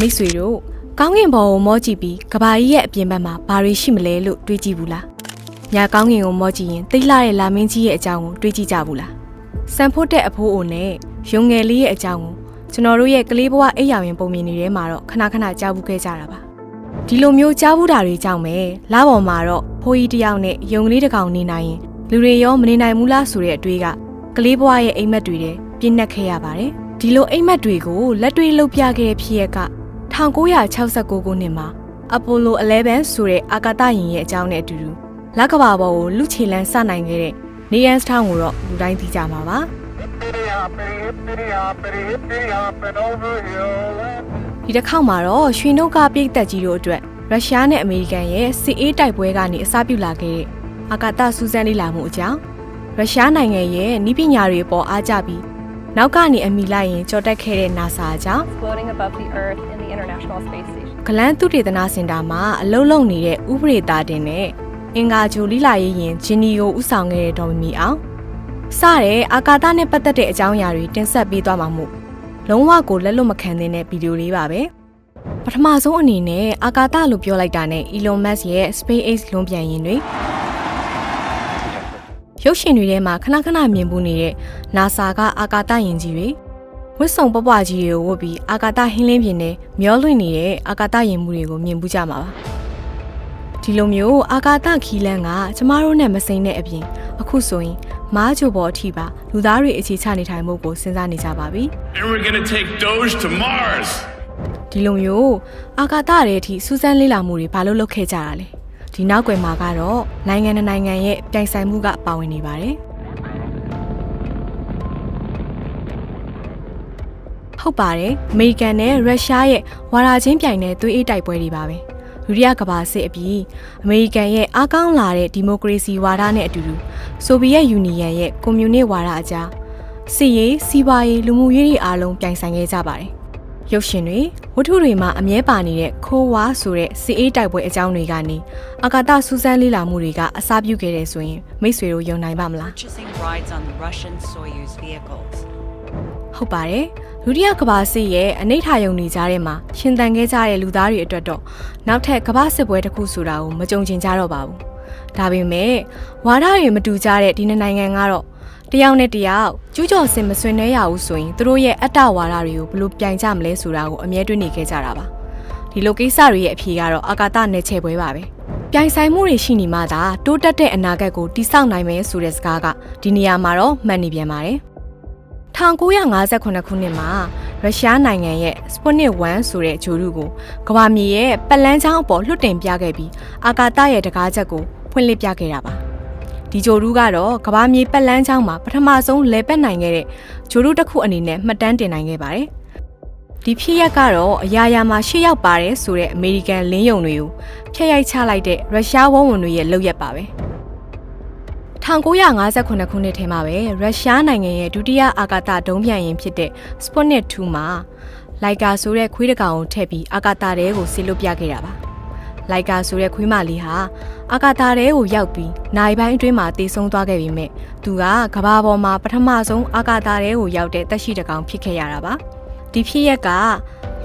မိတ်ဆွေတို့ကောင်းကင်ဘော်ကိုမောကြည့်ပြီးကဘာကြီးရဲ့အပြင်ဘက်မှာဘာတွေရှိမလဲလို့တွေးကြည့်ဘူးလားညာကောင်းကင်ကိုမောကြည့်ရင်သိလှတဲ့လာမင်းကြီးရဲ့အကြောင်းကိုတွေးကြည့်ကြဘူးလားစံဖို့တဲ့အဖိုးအိုနဲ့ရုံငယ်လေးရဲ့အကြောင်းကိုကျွန်တော်တို့ရဲ့ကလေးဘဝအိပ်ယာဝင်ပုံမြင်နေထဲမှာတော့ခဏခဏကြားဘူးခဲ့ကြတာပါဒီလိုမျိုးကြားဘူးတာတွေကြောင့်ပဲလာပေါ်မှာတော့ဖိုးကြီးတစ်ယောက်နဲ့ရုံကလေးတစ်ကောင်နေနိုင်ရင်လူတွေရောမနေနိုင်ဘူးလားဆိုတဲ့အတွေးကကလေးဘဝရဲ့အိမ်မက်တွေတဲ့ပြင်းနှက်ခဲ့ရပါတယ်ဒီလိုအိမ်မက်တွေကိုလက်တွေ့လှုပ်ပြခဲ့တဲ့ဖြစ်ရက်က 1969ခုနှစ်မှာအပိုလို11ဆိုတဲ့အာကာသယာဉ်ရဲ့အကြောင်းနဲ့အတူတူလက်ကဘာပေါ်ကိုလူချေလန်းစနိုင်ခဲ့တဲ့နေရန်စထောင်းကိုတော့လူတိုင်းသိကြမှာပါ Hippity hoppity, hippity hoppity, hippity hopping over hill. ဒီတစ်ခေါက်မှာတော့ရွှေနှုတ်ကပြိတ်သက်ကြီးတို့အတွက်ရုရှားနဲ့အမေရိကန်ရဲ့စစ်အေးတိုက်ပွဲကနေအစပြုလာခဲ့တဲ့အာကာသစူးစမ်းလေ့လာမှုအကြောင်းရုရှားနိုင်ငံရဲ့ဤပညာတွေပေါ်အားကြပြီးနောက်ကနေအမိလိုက်ရင်ကြော်တက်ခဲ့တဲ့ NASA အကြောင်း floating above the Earth in the International Space Station. ဂလန်သုတေသနစင်တာမှာအလုံးလုံးနေတဲ့ဥပဒေသားတင်နဲ့အင်္ဂါဂျိုလိလာရေးရင်ဂျင်နီကိုဥဆောင်ခဲ့တဲ့ဒေါ်မမီအောင်စတဲ့အာကာသနဲ့ပတ်သက်တဲ့အကြောင်းအရာတွေတင်ဆက်ပေးသွားမှာမို့လုံးဝကိုလက်လွတ်မခံသင့်တဲ့ဗီဒီယိုလေးပါပဲပထမဆုံးအနေနဲ့အာကာသလို့ပြောလိုက်တာနဲ့ Elon Musk ရဲ့ SpaceX လွန်ပြန်ရင်တွေရုပ်ရှင်တွေထဲမှာခဏခဏမြင်ပူနေတဲ့ NASA ကအာကာသယာဉ်ကြီးတွေ ဝစ်စုံပပွားကြီးတွေကိုဝတ်ပြီးအာကာသဟင်းလင်းပြင်နဲ့မျောလွင့်နေတဲ့အာကာသရင်မှုတွေကိုမြင်ပူးကြမှာပါဒီလိုမျိုးအာကာသခီးလန်းကကျမတို့နဲ့မစိမ့်တဲ့အပြင်အခုဆိုရင်မားချိုပေါ်အထိပါလူသားတွေအခြေချနေထိုင်မှုကိုစဉ်းစားနေကြပါပြီ And we're gonna take Doge to Mars. ဒီလိုမျိုးအာကာသရဲ့အထိစူးစမ်းလေ့လာမှုတွေဘာလို့လုပ်ခဲ့ကြတာလဲဒီနောက်ွယ်မှာကတော့နိုင်ငံနဲ့နိုင်ငံရဲ့ပြိုင်ဆိုင်မှုကပါဝင်နေပါတယ် ဟုတ်ပါတယ်အမေရိကန်နဲ့ရုရှားရဲ့ဝါရာချင်းပြိုင်တဲ့သွေးအေးတိုက်ပွဲတွေပါပဲဒုတိယကမ္ဘာစစ်အပြီးအမေရိကန်ရဲ့အားကောင်းလာတဲ့ဒီမိုကရေစီဝါဒနဲ့အတူတူဆိုဗီယက်ယူနီယံရဲ့ကွန်မြူနစ်ဝါဒအကြားစစ်ရေးစီးပွားရေးလူမှုရေးတွေအားလုံးပြိုင်ဆိုင်ခဲ့ကြပါတယ်ရုပ်ရှင်တွေဝတ္ထုတွေမှာအမြဲပါနေတဲ့ခိုးဝါဆိုတဲ့စစ်အေးတိုက်ပွဲအကြောင်းတွေကနေအာကာသစူးစမ်းလေ့လာမှုတွေကအစားပြုခဲ့တယ်ဆိုရင်မိတ်ဆွေတို့ယုံနိုင်ပါမလား ဟုတ်ပါတယ်ဒုတိယကမ္ဘာစစ်ရဲ့အနိဋ္ဌာယုံနေကြတဲ့မှာရှင်သန်ခဲ့ကြတဲ့လူသားတွေအတွက်တော့နောက်ထပ်ကမ္ဘာစစ်ပွဲတစ်ခုဆိုတာကိုမကြုံကျင်ကြတော့ပါဘူးဒါပေမဲ့ဝါဒတွေမတူကြတဲ့ဒီနှစ်နိုင်ငံကတော့တယောက်နဲ့တယောက်ကျူးကျော်စင်မဆွေးနွေးရဘူးဆိုရင်သူတို့ရဲ့အတ္တဝါဒတွေကိုဘယ်လိုပြိုင်ကြမလဲဆိုတာကိုအမြဲတွေးနေခဲ့ကြတာပါဒီလိုကိစ္စတွေရဲ့အဖြေကတော့အာကာသနယ်ချဲပွဲပါပဲပြိုင်ဆိုင်မှုတွေရှိနေမှသာတိုးတက်တဲ့အနာဂတ်ကိုတည်ဆောက်နိုင်မယ်ဆိုတဲ့စကားကဒီနေရာမှာတော့မှတ်နေပြန်ပါတယ် 1958ခုနှစ်မှာရုရှားနိုင်ငံရဲ့ Sputnik 1ဆိုတဲ့ဂျိုရုကိုကမ္ဘာမြေရဲ့ပတ်လန်းချောင်းအပေါ်လွှတ်တင်ပြခဲ့ပြီးအာကာသရဲ့တကားချက်ကိုဖွင့်လှစ်ပြခဲ့တာပါဒီဂျိုရုကတော့ကမ္ဘာမြေပတ်လန်းချောင်းမှာပထမဆုံးလဲပတ်နိုင်ခဲ့တဲ့ဂျိုရုတစ်ခုအနေနဲ့မှတ်တမ်းတင်နိုင်ခဲ့ပါတယ်ဒီဖြစ်ရပ်ကတော့အရာရာမှာရှေ့ရောက်ပါတယ်ဆိုတဲ့အမေရိကန်လင်းယုံတွေကိုဖျက်ရိုက်ချလိုက်တဲ့ရုရှားဝန်းဝင်တွေရဲ့လုပ်ရက်ပါပဲ 1958ခုနှစ်ထဲမှာပဲရုရှားနိုင်ငံရဲ့ဒုတိယအာကာသဒုံးပျံယာဉ်ဖြစ်တဲ့ Sputnik 2မှာလိုက်ကာဆိုတဲ့ခွေးတစ်ကောင်ကိုထည့်ပြီးအာကာသထဲကိုဆေလွတ်ပြခဲ့တာပါလိုက်ကာဆိုတဲ့ခွေးမလေးဟာအာကာသထဲကိုရောက်ပြီးနိုင်ပိုင်းအတွင်းမှာတည်ဆုံသွားခဲ့ပြီးမြဲသူကကဘာပေါ်မှာပထမဆုံးအာကာသထဲကိုရောက်တဲ့တက်ရှိတစ်ကောင်ဖြစ်ခဲ့ရတာပါဒီဖြစ်ရက်က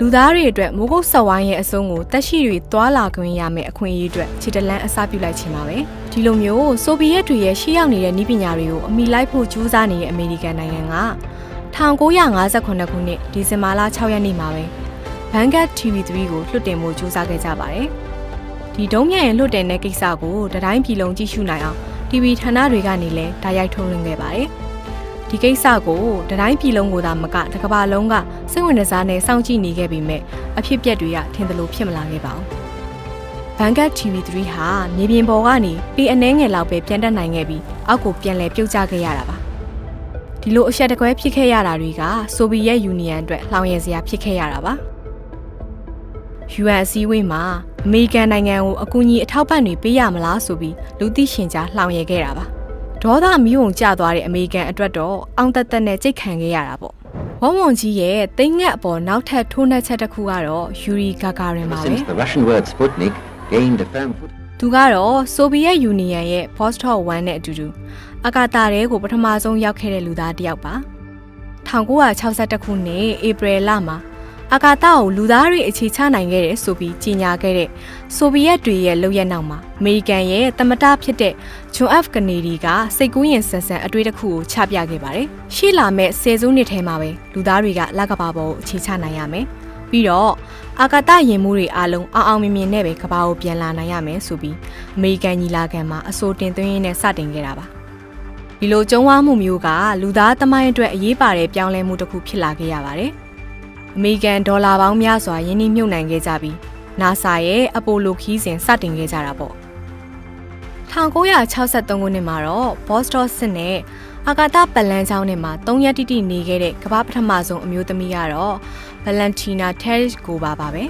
လူသားတွေအတွက်မိုးကုတ်ဆက်ဝိုင်းရဲ့အဆုံးကိုတက်ရှိတွေသွာလာခွင့်ရမယ်အခွင့်အရေးအတွက်ခြေတလန်းအစပြုလိုက်ခြင်းပါပဲဒီလိုမျိုးဆိုဗီယက်တွေရဲ့ရှေ့ရောက်နေတဲ့နည်းပညာတွေကိုအမိလိုက်ဖို့ကြိုးစားနေတဲ့အမေရိကန်နိုင်ငံက1958ခုနှစ်ဒီဇင်ဘာလ6ရက်နေ့မှာပဲ Vanguard TV3 ကိုလွှတ်တင်ဖို့ကြိုးစားခဲ့ကြပါတယ်ဒီဒုံးမြန်ရင်လွှတ်တင်တဲ့ကိစ္စကိုတတိုင်းပြည်လုံးကြည့်ရှုနိုင်အောင် TV ဌာနတွေကနေလည်းဓာတ်ရိုက်ထုတ်လွှင့်ခဲ့ပါတယ် ဒီကိစ္စကိုတတိုင်းပြည်လုံးကိုသာမကတစ်ကမ္ဘာလုံးကစိတ်ဝင်စားနဲ့စောင့်ကြည့်နေခဲ့ပေမဲ့အဖြစ်ပြက်တွေကထင်သလိုဖြစ်မလာခဲ့ပါဘူး။ Vanguard TV3 ဟာမြေပြင်ပေါ်ကနေပေအနှဲငယ်လောက်ပဲပြန်တက်နိုင်ခဲ့ပြီးအောက်ကိုပြန်လည်ပြုတ်ကျခဲ့ရတာပါ။ဒီလိုအဆက်တကွဲဖြစ်ခဲ့ရတာတွေကဆိုဗီယက်ယူနီယံအတွက်လှောင်ရည်စရာဖြစ်ခဲ့ရတာပါ။ UN အစည်းအဝေးမှာအမေရိကန်နိုင်ငံကိုအကူအညီအထောက်ပံ့တွေပေးရမလားဆိုပြီးလူသိရှင်ကြားလှောင်ရည်ခဲ့တာပါ။ ဒေါသမီးုံကျသွားတဲ့အမေရိကန်အတွက်တော့အောင်သက်သက်နဲ့ကြိတ်ခံခဲ့ရတာပေါ့။ဝုံဝုံကြီးရဲ့တိမ်ငက်အပေါ်နောက်ထပ်ထိုးနှက်ချက်တစ်ခုကတော့ယူရီဂါဂါရင်ပါပဲ Since the Russian word Sputnik gained a firm foot. သူကတော့ဆိုဗီယက်ယူနီယံရဲ့ Vostok 1နဲ့အတူတူအာကာသထဲကိုပထမဆုံးရောက်ခဲ့တဲ့လူသားတစ်ယောက်ပါ1962ခုနှစ်ဧပြီလမှာ အာကာသကိုလူသားတွေအခြေချနိုင်ခဲ့တယ်ဆိုပြီးကြေညာခဲ့တဲ့ဆိုဗီယက်တွေရဲ့လုပ်ရက်နောက်မှာအမေရိကန်ရဲ့တမတာဖြစ်တဲ့ဂျွန် F ကနေဒီကစိတ်ကူးရင်ဆန်ဆန်အတွေ့တစ်ခုကိုချပြခဲ့ပါတယ်။ရှေ့လာမဲ့ဆယ်စုနှစ်ထဲမှာပဲလူသားတွေကလက်ကဘာပေါ်ကိုအခြေချနိုင်ရမယ်။ပြီးတော့အာကာသရင်မှုတွေအားလုံးအောင်အောင်မြင်မြင်နဲ့ပဲကဘာကိုပြန်လာနိုင်ရမယ်ဆိုပြီးအမေရိကန်ညီလာခံမှာအဆိုတင်သွင်းရင်းနဲ့စတင်ခဲ့တာပါ။ဒီလိုကြုံဝါမှုမျိုးကလူသားသမိုင်းအတွက်အရေးပါတဲ့ပြောင်းလဲမှုတစ်ခုဖြစ်လာခဲ့ရပါတယ်။ အမေရိကန်ဒေါ်လာပေါင်းများစွာယင်းနှိမ့်မြုပ်နှံခဲ့ကြပြီး NASA ရဲ့အပိုလိုခီးစဉ်စတင်ခဲ့ကြတာပေါ့1963ခုနှစ်မှာတော့ဘော့စတော့စစ်နဲ့အာကာသပလန်ချောင်းနဲ့မှာ3ရက်တိတိနေခဲ့တဲ့ကမ္ဘာပထမဆုံးအမျိုးသမီးကတော့ဗလန်တီနာတယ်ရစ်ကိုပါပါပဲ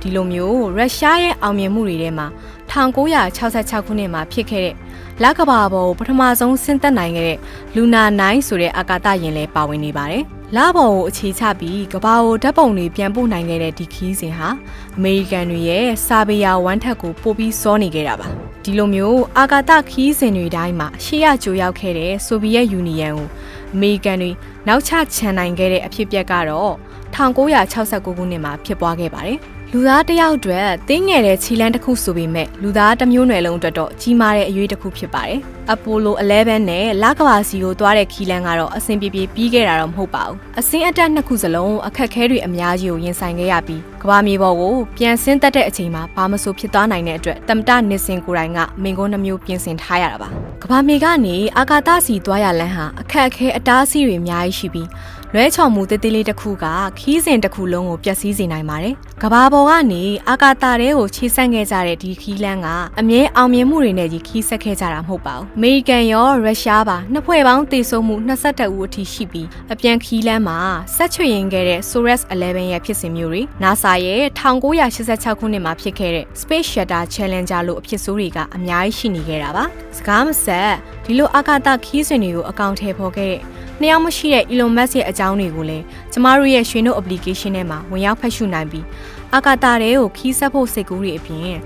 ဒီလိုမျိုးရုရှားရဲ့အောင်မြင်မှုတွေထဲမှာ1966ခုနှစ်မှာဖြစ်ခဲ့တဲ့လကဘာပေါ်ကိုပထမဆုံးဆင်းသက်နိုင်ခဲ့တဲ့လူနာ9ဆိုတဲ့အာကာသယာဉ်လည်းပါဝင်နေပါတယ်။ လဘော်ကိုအခြေချပြီးကဘာကိုဓာတ်ပုံတွေပြန်ပို့နိုင်ခဲ့တဲ့ဒီခီးစဉ်ဟာအမေရိကန်တွေရဲ့စာပေယာဝမ်းထက်ကိုပို့ပြီးစောနေခဲ့တာပါ။ဒီလိုမျိုးအာကာသခီးစဉ်တွေတိုင်းမှာရှေ့ရကြိုရောက်ခဲ့တဲ့ဆိုဗီယက်ယူနီယံကိုအမေရိကန်တွေနောက်ချချန်နိုင်ခဲ့တဲ့အဖြစ်အပျက်ကတော့1969ခုနှစ်မှာဖြစ်ပွားခဲ့ပါတယ်။ လူသားတစ်ယောက်အတွက်တင်းငယ်တဲ့ခြေလမ်းတစ်ခုဆိုပေမဲ့လူသားတစ်မျိုးနွယ်လုံးအတွက်တော့ကြီးမားတဲ့အရွေးတစ်ခုဖြစ်ပါတယ်။ Apollo 11နဲ့လကဘာစီကိုသွားတဲ့ခီလန်းကတော့အဆင်ပြေပြေပြီးခဲ့တာတော့မဟုတ်ပါဘူး။အစင်းအတက်နှစ်ခုစလုံးအခက်အခဲတွေအများကြီးကိုရင်ဆိုင်ခဲ့ရပြီးကဘာမြေပေါ်ကိုပြန်ဆင်းသက်တဲ့အချိန်မှာဘာမဆိုဖြစ်သွားနိုင်တဲ့အတွက်တမတနစ်စင်ကိုယ်တိုင်ကမင်ကုန်းနှမျိုးပြင်ဆင်ထားရတာပါ။ကဘာမြေကနေအာကာသစီသွားရလမ်းဟာအခက်အခဲအတားအဆီးတွေအများကြီးရှိပြီး လွဲချော်မှုတေးသေးလေးတစ်ခုကခီးစဉ်တစ်ခုလုံးကိုပျက်စီးစေနိုင်ပါတယ်။ကဘာပေါ်ကနေအာကာသတဲကိုခြေဆက်ခဲ့ကြတဲ့ဒီခီးလန်းကအမြဲအောင်မြင်မှုတွေနဲ့ကြီးခီးဆက်ခဲ့ကြတာမဟုတ်ပါဘူး။အမေရိကန်ရောရုရှားပါနှစ်ဖွဲ့ပေါင်းတည်ဆုံမှု22ဦးအထိရှိပြီးအပြန်ခီးလန်းမှာဆက်ချွေရင်ခဲ့တဲ့ Soras 11ရဲ့ဖြစ်စဉ်မျိုးတွေ NASA ရဲ့1986ခုနှစ်မှာဖြစ်ခဲ့တဲ့ Space Shuttle Challenger လို့အဖြစ်ဆိုးတွေကအများကြီးရှိနေခဲ့တာပါ။စကားမဆက်ဒီလိုအာကာသခီးစဉ်တွေကိုအကောင့်ထဲပေါ်ခဲ့တဲ့နှစ်ယောက်မရှိတဲ့ Elon Musk ရဲ့အကြောင်းတွေကိုလည်းကျမတို့ရဲ့ရွှေနှုတ် application ထဲမှာဝင်ရောက်ဖတ်ရှုနိုင်ပြီးအာကာသတွေကိုခီးဆက်ဖို့စိတ်ကူးတွေအပြင်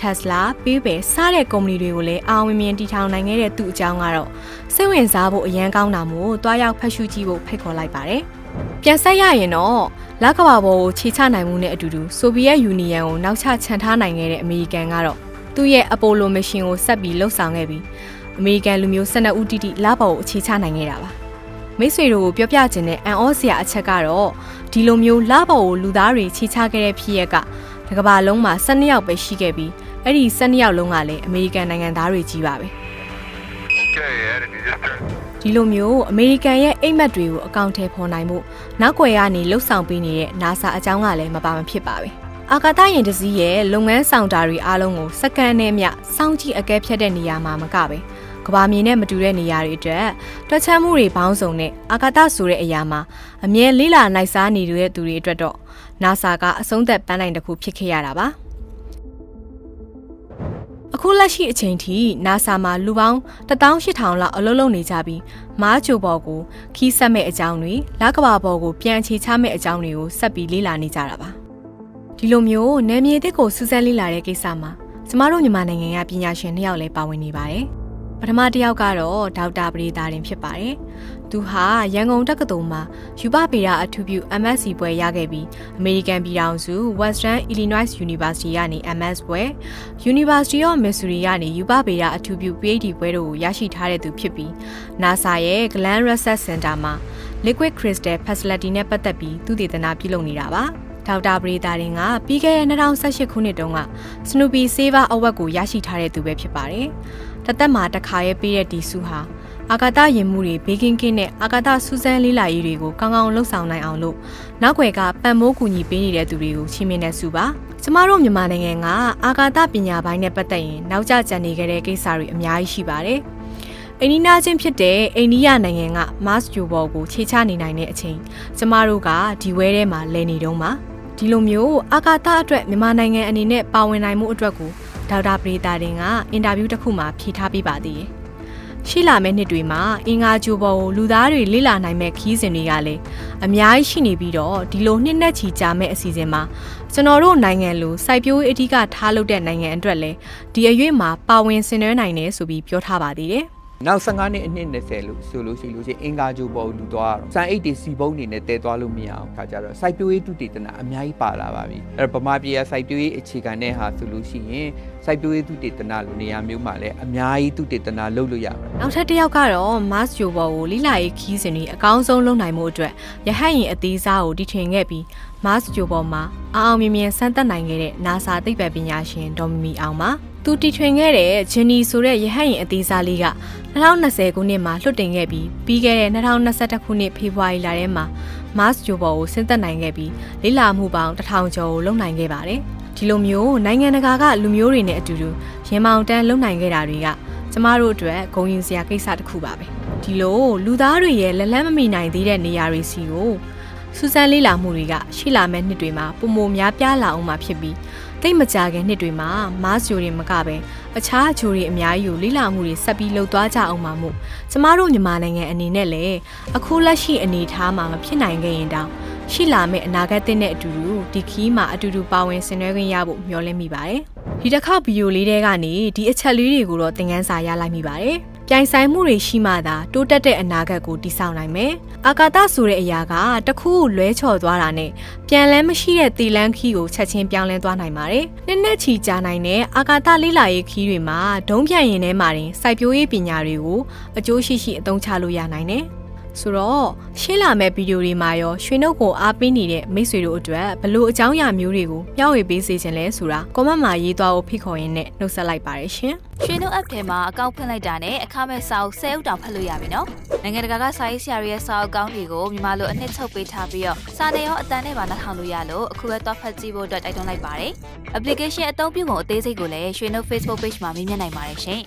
Tesla, PayPal စတဲ့ကုမ္ပဏီတွေကိုလည်းအောင်မြင်မြင်တည်ထောင်နိုင်ခဲ့တဲ့သူ့အကြောင်းကတော့စိတ်ဝင်စားဖို့အရန်ကောင်းတာမို့တွားရောက်ဖတ်ရှုကြည့်ဖို့ဖိတ်ခေါ်လိုက်ပါတယ်။ပြန်ဆက်ရရင်တော့လကဘာဘောကိုခြေချနိုင်မှုနဲ့အတူတူဆိုဗီယက်ယူနီယံကိုနောက်ချချန်ထားနိုင်ခဲ့တဲ့အမေရိကန်ကတော့သူ့ရဲ့အပိုလိုမရှင်ကိုဆက်ပြီးလှုပ်ဆောင်ခဲ့ပြီးအမေရိကန်လူမျိုး12ဦးတိတိလဘောကိုအခြေချနိုင်ခဲ့တာပါ။ မိတ်ဆွေတို့ကိုပြောပြခြင်းနဲ့အန်အောစရာအချက်ကတော့ဒီလိုမျိုးလဘောကိုလူသားတွေခြေချခဲ့တဲ့ဖြစ်ရက်ကတကဘာလုံးမှာ12ယောက်ပဲရှိခဲ့ပြီးအဲ့ဒီ12ယောက်လုံးကလည်းအမေရိကန်နိုင်ငံသားတွေကြီးပါပဲ Okay, Ed, you just turned ဒီလိုမျိုးအမေရိကန်ရဲ့အိမ်မက်တွေကိုအကောင့်ထဲပေါ်နိုင်မှုနောက်ွယ်ကနေလှုပ်ဆောင်ပေးနေတဲ့ NASA အကြောင်းကလည်းမပါမဖြစ်ပါပဲအာကာသယာဉ်တစ်စီးရဲ့လုပ်ငန်းဆောင်တာတွေအားလုံးကိုစက္ကန့်နဲ့မျှစောင့်ကြည့်အကဲဖြတ်တဲ့နေရာမှာမကပဲ ကဘာမြေနဲ့မတူတဲ့နေရာတွေအတွက်တွက်ချက်မှုတွေပေါင်းစုံနဲ့အာကာသဆိုတဲ့အရာမှာအမြဲလေးလာနိုင်စားနေတဲ့သူတွေအတွက်တော့ NASA ကအဆုံးသက်ပန်းနိုင်တစ်ခုဖြစ်ခဲ့ရတာပါအခုလက်ရှိအချိန်ထိ NASA မှာလူပေါင်း18000လောက်အလုပ်လုပ်နေကြပြီးမားချိုဘော်ကိုခီးဆက်မဲ့အကြောင်းတွေလကဘာဘော်ကိုပြန်ချေချမဲ့အကြောင်းတွေကိုဆက်ပြီးလေ့လာနေကြတာပါဒီလိုမျိုးနယ်မြေတစ်ကိုစူးစမ်းလေ့လာတဲ့ကိစ္စမှာကျမတို့မြန်မာနိုင်ငံကပညာရှင်နှစ်ယောက်လည်းပါဝင်နေပါတယ်ပ ထမတစ်ယောက်ကတော့ဒေါက်တာပရိသာတင်ဖြစ်ပါတယ်သူဟာရန်ကုန်တက္ကသိုလ်မှာယူပပေရာအထူးပြု MSc ဘွဲရခဲ့ပြီးအမေရိကန်ပြည်ထောင်စု Western Illinois University ကနေ MS ဘွဲ University of Missouri ကနေယူပပေရာအထူးပြု PhD ဘွဲတို့ကိုရရှိထားတဲ့သူဖြစ်ပြီး NASA ရဲ့ Glenn Research Center မှာ Liquid Crystal Facility နဲ့ပတ်သက်ပြီးသူတည်တနာပြုလုပ်နေတာပါဒေါက်တာပရိသာရင်ကပြီးခဲ့တဲ့2018ခုနှစ်တုန်းက Snoopy Saver Award ကိုရရှိထားတဲ့သူပဲဖြစ်ပါတယ်။ တသက်မှာတစ်ခါရဲ့ပေးတဲ့ဒီစုဟာအာကာသရင်မှုတွေဘေးကင်းကင်းနဲ့အာကာသစူးစမ်းလေးလာရေးတွေကိုကောင်းကောင်းလှုပ်ဆောင်နိုင်အောင်လို့နောက်ွယ်ကပံ့ပိုးကူညီပေးနေတဲ့သူတွေကိုချီးမြှင့်တဲ့စုပါကျမတို့မြန်မာနိုင်ငံကအာကာသပညာပိုင်းနဲ့ပတ်သက်ရင်နောက်ကျကျန်နေခဲ့တဲ့ကိစ္စတွေအများကြီးရှိပါတယ်အိန္ဒိနာချင်းဖြစ်တဲ့အိန္ဒိယနိုင်ငံကမတ်ဂျူဘော်ကိုခြေချနေနိုင်တဲ့အချိန်ကျမတို့ကဒီဝဲထဲမှာလဲနေတုံးပါဒီလိုမျိုးအာကာသအတွက်မြန်မာနိုင်ငံအနေနဲ့ပါဝင်နိုင်မှုအတွက်ကို ဒေါက်တာပရိသာတင်ကအင်တာဗျူးတစ်ခုမှာဖြေထားပေးပါသေးတယ်။ရှိလာမယ့်နှစ်တွေမှာအင်္ဂါဂျိုဘော်ကိုလူသားတွေလေ့လာနိုင်မဲ့ခီးစဉ်တွေကလည်းအများကြီးရှိနေပြီးတော့ဒီလိုနှစ်နဲ့ချီကြာမဲ့အစီအစဉ်မှာကျွန်တော်တို့နိုင်ငံလိုစိုက်ပျိုးရေးအဓိကထားလုပ်တဲ့နိုင်ငံအတွက်လည်းဒီအရွေ့မှာပါဝင်ဆင်နွှဲနိုင်တယ်ဆိုပြီးပြောထားပါသေးတယ်။ နောက်15နှစ်အနှစ်20လို့ဆိုလို့ရှိလို့ရှိရင်အင်္ဂါဂျိုပေါ်လူသွားတော့စံအိတ်တွေစီပုံးနေနဲ့တဲသွားလို့မရအောင်ခါကြတော့စိုက်ပျိုးရေးတုတေသနာအများကြီးပါလာပါပြီအဲ့တော့ဗမာပြည်ကစိုက်ပျိုးရေးအခြေခံတဲ့ဟာဆိုလို့ရှိရင်စိုက်ပျိုးရေးတုတေသနာလိုနေရာမျိုးမှာလည်းအများကြီးတုတေသနာလုပ်လို့ရပါတယ်နောက်ထပ်တစ်ယောက်ကတော့ Mars ဂျိုဘော်ကိုလိလာရေးခီးစဉ်တွေအကောင်းဆုံးလုပ်နိုင်မှုအတွက်ရဟတ်ရင်အသေးစားကိုတီထွင်ခဲ့ပြီး Mars ဂျိုဘော်မှာအအောင်မြင်မြင်စမ်းသပ်နိုင်ခဲ့တဲ့ NASA သိပ္ပံပညာရှင်ဒေါ်မီမီအောင်ပါ သူတီထွင်ခဲ့တဲ့ဂျင်နီဆိုတဲ့ရဟတ်ရင်အသေးစားလေးက2020ခုနှစ်မှာလွှတ်တင်ခဲ့ပြီးပြီးခဲ့တဲ့2021ခုနှစ်ဖေဖော်ဝါရီလထဲမှာ Mars ဂျိုဘော်ကိုဆင်းသက်နိုင်ခဲ့ပြီးလေ့လာမှုပေါင်း1000ကျော်ကိုလုပ်နိုင်ခဲ့ပါတယ်ဒီလိုမျိုးနိုင်ငံတကာကလူမျိုးတွေနဲ့အတူတူရင်မောင်တန်းလုပ်နိုင်ခဲ့တာတွေကကျမတို့အတွက်ဂုဏ်ယူစရာကိစ္စတစ်ခုပါပဲဒီလိုလူသားတွေရဲ့လက်လက်မမီနိုင်သေးတဲ့နေရာတွေစီကိုစူးစမ်းလေ့လာမှုတွေကရှိလာမဲ့နှစ်တွေမှာပုံမများပြားလာအောင်မှာဖြစ်ပြီး တိတ်မကြခင်နှစ်တွေမှာမားဂျိုတွေမကပဲအခြားဂျိုတွေအများကြီးကိုလေ့လာမှုတွေဆက်ပြီးလှုပ်သွားကြအောင်မှာမို့ကျမတို့မြန်မာနိုင်ငံအနေနဲ့လည်းအခုလက်ရှိအနေအထားမှာမဖြစ်နိုင်ခဲ့ရင်တောင်ရှိလာမယ့်အနာဂတ်တဲ့အတူတူဒီခီးမှာအတူတူပါဝင်ဆင်နွှဲခွင့်ရဖို့မျှော်လင့်မိပါတယ်ဒီတစ်ခေါက်ဗီဒီယိုလေးတွေကနေဒီအချက်လေးတွေကိုတော့သင်ခန်းစာရလိုက်မိပါတယ် ပြိုင်ဆိုင်မှုတွေရှိမှသာတိုးတက်တဲ့အနာဂတ်ကိုတည်ဆောက်နိုင်မယ်။အာကာသဆိုတဲ့အရာကတစ်ခုခုလွဲချော်သွားတာနဲ့ပြန်လန်းမရှိတဲ့တီလန်းခီကိုချက်ချင်းပြောင်းလဲသွားနိုင်ပါတယ်။နှစ်နှစ်ချီကြာနိုင်တဲ့အာကာသလေးလာရေးခီတွေမှာဒုံးပြန်ရင်ထဲမှာတင်စိုက်ပျိုးရေးပညာတွေကိုအကျိုးရှိရှိအသုံးချလို့ရနိုင်တယ်။ ဆိုတော့ရှင်းလာမဲ့ဗီဒီယိုတွေမှာရောရွှေနှုတ်ကိုအားပေးနေတဲ့မိတ်ဆွေတို့အတွက်ဘလို့အကြောင်းအရာမျိုးတွေကိုမျှဝေပေးစေချင်လဲဆိုတာကွန်မန့်မှာရေးသွားဖို့ဖိတ်ခေါ်ရင်းနဲ့နှုတ်ဆက်လိုက်ပါတယ်ရှင်။ရွှေနှုတ် app ထဲမှာအကောင့်ဖွင့်လိုက်တာနဲ့အခမဲ့စာအုပ်10အုပ်တောင်ဖတ်လို့ရပြီနော်နိုင်ငံတကာကစာရေးဆရာတွေရဲ့စာအုပ်ကောင်းတွေကိုမြန်မာလိုအနှစ်ချုပ်ပေးထားပြီးတော့စာနယ်ရောအတန်နဲ့ပါနှာထောင်လို့ရလို့အခုပဲတော့ဖတ်ကြည့်ဖို့အတွက်တိုက်တွန်းလိုက်ပါတယ် application အသုံးပြုပုံအသေးစိတ်ကိုလည်းရွှေနှုတ် Facebook page မှာမြင်မြင်နိုင်ပါတယ်ရှင်